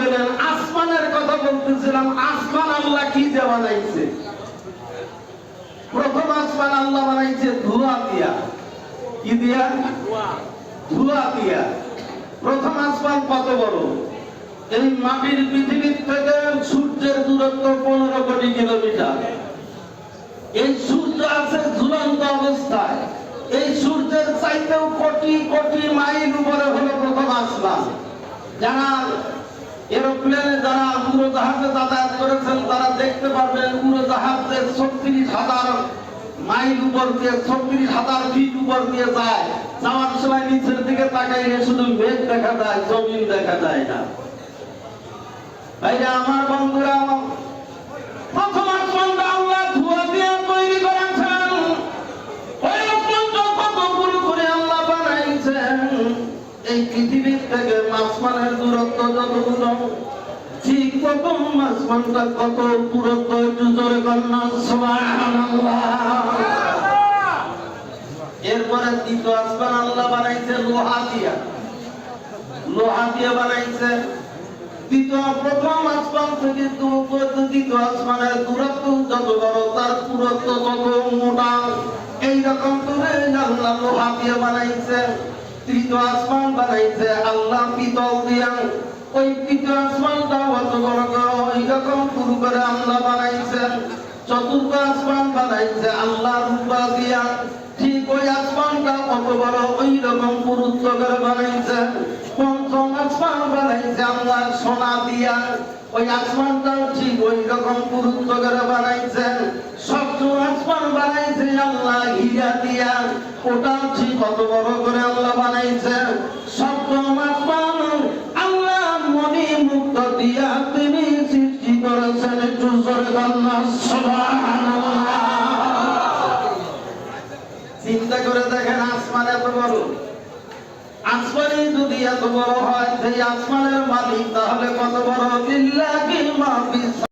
গেলেন আসমানের কথা বলতেছিলাম, আসমান আল্লাহ কি দিয়ে বানাইছে? প্রথম আসমান আল্লাহ বানাইছে ধোয়া দিয়া। কি দিয়া? ধোয়া দিয়া। প্রথম আসমান কত বড়? এই মাটির পৃথিবীর থেকে সূর্যের দূরত্ব পনেরো কোটি কিলোমিটার। এই সূর্য আছে ঝুলন্ত অবস্থায়। এই সূর্যের চাইতেও কোটি কোটি মাইল উপরে হলো প্রথম আসমান। যারা এরোপ্লেনে যারা উড়োজাহাজে যাতায়াত করেছেন, তারা দেখতে পারবেন উড়োজাহাজের ছত্রিশ হাজার মাইল উপর দিয়ে, ছত্রিশ হাজার ফিট উপর দিয়ে যায়। যাওয়ার সময় নিচের দিকে তাকাইলে শুধু মেঘ দেখা যায়, জমিন দেখা যায় না। আমার এই পৃথিবীর থেকে আসমানের দূরত্ব যতগুলো ঠিক প্রথম আসমানটা কত দূরত্ব একটু জোরে কন্যা এরপরে দ্বিতীয় আসমান আল্লাহ বানাইছে লোহা দিয়া লোহা দিয়ে বানাইছে। দ্বিতীয়, প্রথম আসমান থেকে দ্বিতীয় আসমানের দূরত্ব যত বড়, তার দূরত্ব তত মোটা। এইরকম করে আল্লাহ লোহা দিয়ে বানাইছে। তৃতীয় আসমান বানাইছে আল্লাহ পিতল দিয়া। ওই তৃতীয় আসমানটা অত বড় এইরকম শুরু করে আল্লাহ বানাইছেন। চতুর্থ আসমান বানাইছে আল্লাহ রূপা দিয়া। ঠিক ওই আসমানটা কত বড় ওই রকম গুরুত্ব করে বানাইছে। পঞ্চম আসমান বানাইছে আল্লাহ সোনা দিয়া। ওই আসমানটাও ঠিক ওই রকম গুরুত্ব করে বানাইছে সপ্তম আসমান বানাইছে আল্লাহ হীরা দিয়া। ওটাও ঠিক কত বড় করে আল্লাহ দেখেন আসমান এত বড়। আসমানই যদি এত বড় হয়, সেই আসমানের মালিক তাহলে কত বড়? লিল্লাহি